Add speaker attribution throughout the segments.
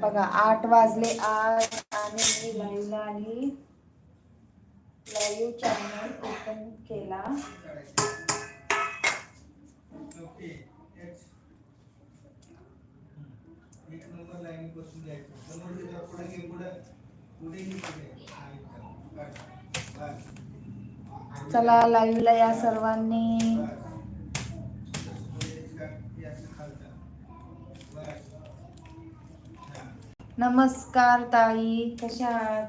Speaker 1: बघा आठ वाजले आज आणि मी लाईव्हला आली लाईव्ह चॅनल ओपन केला.
Speaker 2: चला लाईव्हला या सर्वांनी द्यायचं समोर तिथं पुढे घे पुढे पुढे घे पुढे हा, इथं. बस, बस.
Speaker 1: चला लाईव्हला या सर्वांनी
Speaker 2: बस. पुढे का- याचं खालचं. बस. हा.
Speaker 1: नमस्कार ताई कशा आहात.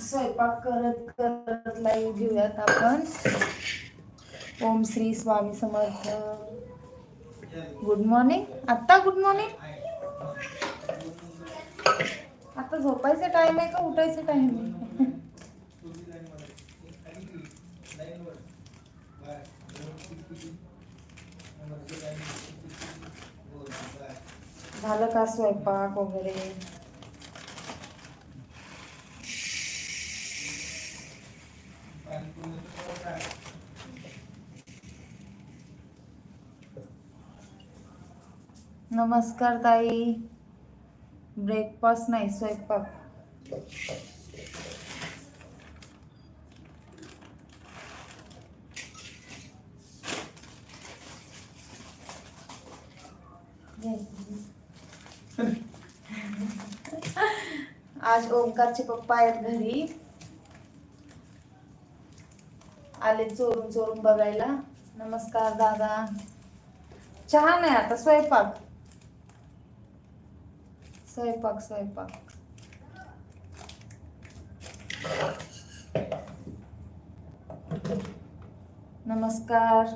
Speaker 1: स्वयंपाक करत करत लाईव्ह घेऊयात आपण. ओम श्री स्वामी समर्थ. गुड मॉर्निंग आत्ता गुड मॉर्निंग. आता झोपायचं टाइम आहे का उठायचं टाइम आहे? झालं का स्वयंपाक वगैरे? नमस्कार ताई. ब्रेकफास्ट नाही स्वयंपाक. आज ओंकारचे पप्पा आहेत घरी. आले चोरून चोरून बघायला. नमस्कार दादा. चहा नाही आता स्वयंपाक. स्वयंपाक स्वयंपाक. नमस्कार.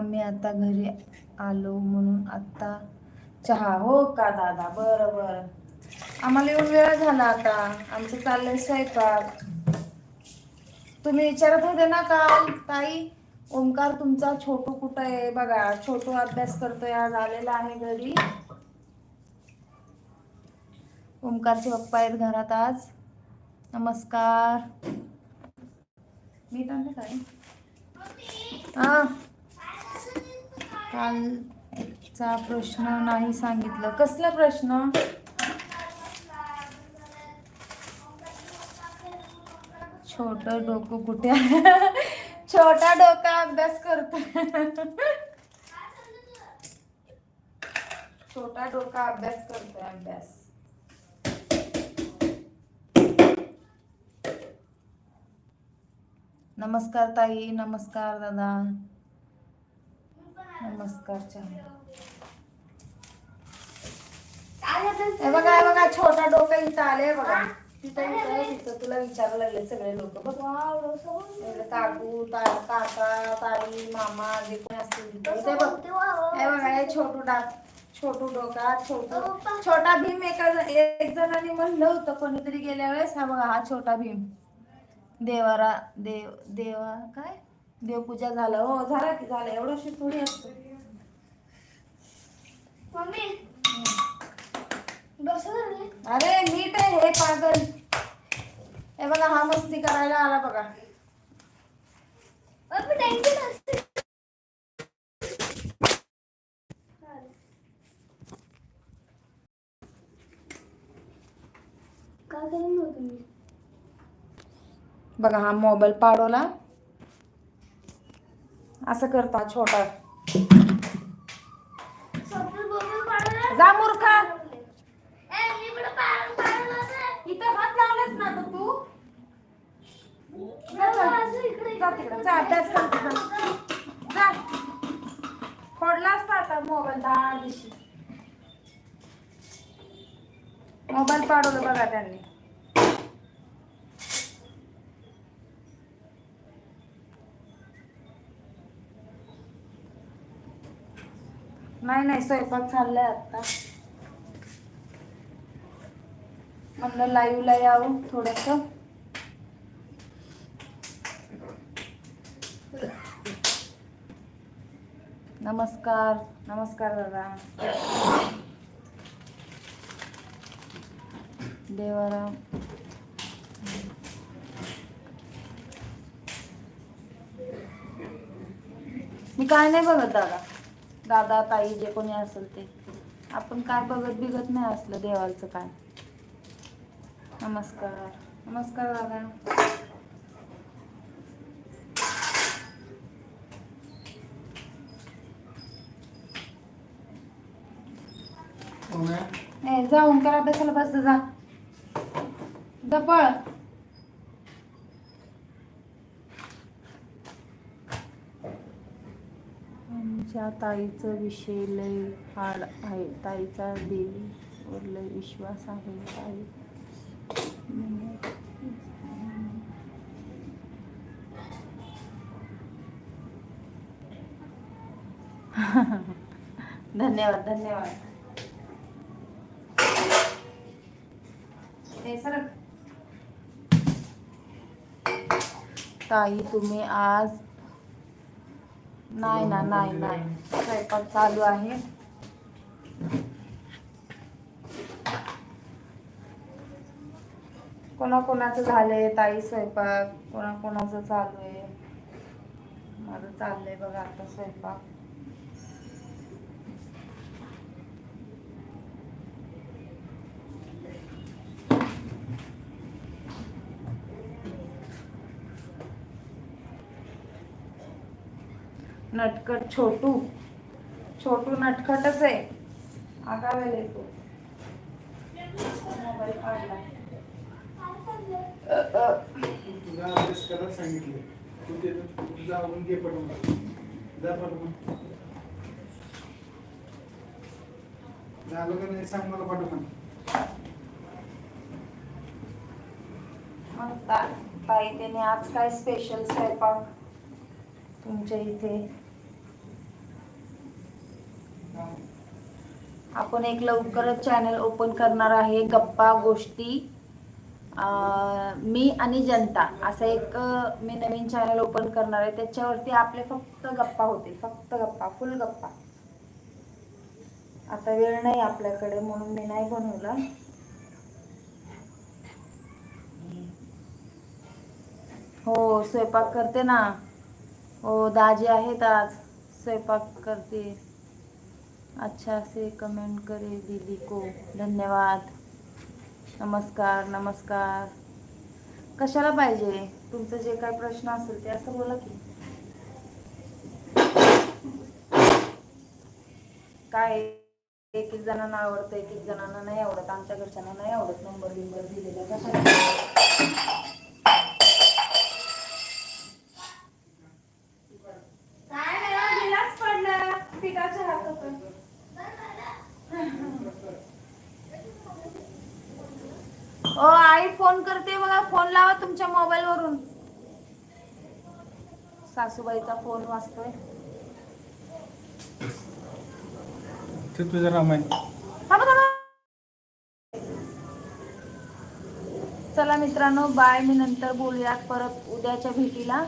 Speaker 1: आम्ही आता घरी आलो म्हणून आता चहा. हो का दादा? बरं बरं. आम्हाला येऊन वेळ झाला आता. आमचं चाललंय स्वयंपाक. तुम्ही विचारत होते ना काल ताई ओमकार तुमचा छोटू कुठं आहे? बघा छोटू अभ्यास करतोय आज आलेला आहे घरी. ओमकारचे पप्पा आहेत घरात आज. नमस्कार. मी काय? हा. कालचा प्रश्न नाही सांगितलं. कसला प्रश्न? छोट डोकं कुठे आहे? छोटा डोका अभ्यास करतो. छोटा डोका अभ्यास करतोय अभ्यास. नमस्कार ताई नमस्कार दादा. नमस्कार हे बघा हे बघा छोटा डोका इथं आले बघा. तिथं इथं तिथं तुला विचारायला लागले सगळे लोक. बघ. काकू काका ताई मामा जे कोणी असतील बघ. हे बघा हे छोटू डाक छोटू डोका छोटू छोटा भीम एका एक जणांनी म्हणलं होतं कोणीतरी गेल्या वेळेस हा बघा हा छोटा भीम. देवारा देव देवा काय? देवपूजा झालं. हो झाला की झालं. एवढं थोडी असतं. अरे नीट आहे हे पागल. हे बघा हा मस्ती करायला आला बघा. बघा हा मोबाईल पाडवला. असं करता छोटा. जा मूर्खा. इथं हात लावलाच ना तू. जा, जा. जा तिकडं, जा, अभ्यास कर तिथं. जा. फोडला असता आता मोबाईल दहा दिवशी. मोबाईल पाडवलं बघा त्यांनी. नाही नाही स्वयंपाक चाललाय आता म्हणलं लाईव्हला यावं थोडस. नमस्कार नमस्कार दादा. देवाराम. मी काय नाही बघत दादा. दादा ताई जे कोणी असेल ते. आपण काय बघत बिघत नाही असलं देवाचं काय. नमस्कार. नमस्कार दादा. जाऊन करा अभ्यासाला बस जा. जा पळ. आमच्या ताईचं विषय लय हाड आहे. ताईचा देवीवर लय विश्वास आहे. ताई. धन्यवाद धन्यवाद. ताई तुम्ही आज नाही ना नाही नाही. स्वयंपाक चालू आहे. कोणाकोणाचं झालंय ताई स्वयंपाक? कोणाकोणाचं चालू आहे? माझं चाललंय बघा आता स्वयंपाक. नटखट छोटू. छोटू नटखटच आहे. आगावेल येतो मोबाईल
Speaker 2: सांगितले. झालं का नाही सांग मला पाठवून
Speaker 1: मग ताई त्याने आज काय स्पेशल स्वयंपाक? तुमच्या इथे आपण एक लवकरच चॅनल ओपन करणार आहे गप्पा गोष्टी. मी आणि जनता असं एक मी नवीन चॅनल ओपन करणार आहे. त्याच्यावरती आपले फक्त गप्पा होते फक्त गप्पा फुल गप्पा. आता वेळ नाही आपल्याकडे म्हणून मी नाही बनवला. हो स्वयंपाक करते ना. हो दाजी आहेत आज. स्वयंपाक करते अच्छा से कमेंट करे दीदी को। धन्यवाद। नमस्कार नमस्कार। कशाला पाहिजे? तुमचं जे काय प्रश्न असेल ते असं बोला की. काय एक एक जणांना आवडतं एक एक जणांना नाही आवडत आमच्या घरच्यांना नाही आवडत नंबर बिंबर दिलेला. कशाला काय नाही हो, गिलास पडला पिठाच्या हातातून ओ आई फोन करते बघा फोन लावा तुमच्या मोबाईल वरून. सासूबाईचा फोन वाजतोय.
Speaker 2: ते तुझं नाव आहे
Speaker 1: थांबा, थांबा. चला मित्रांनो बाय मी नंतर बोलूयात परत उद्याच्या भेटीला.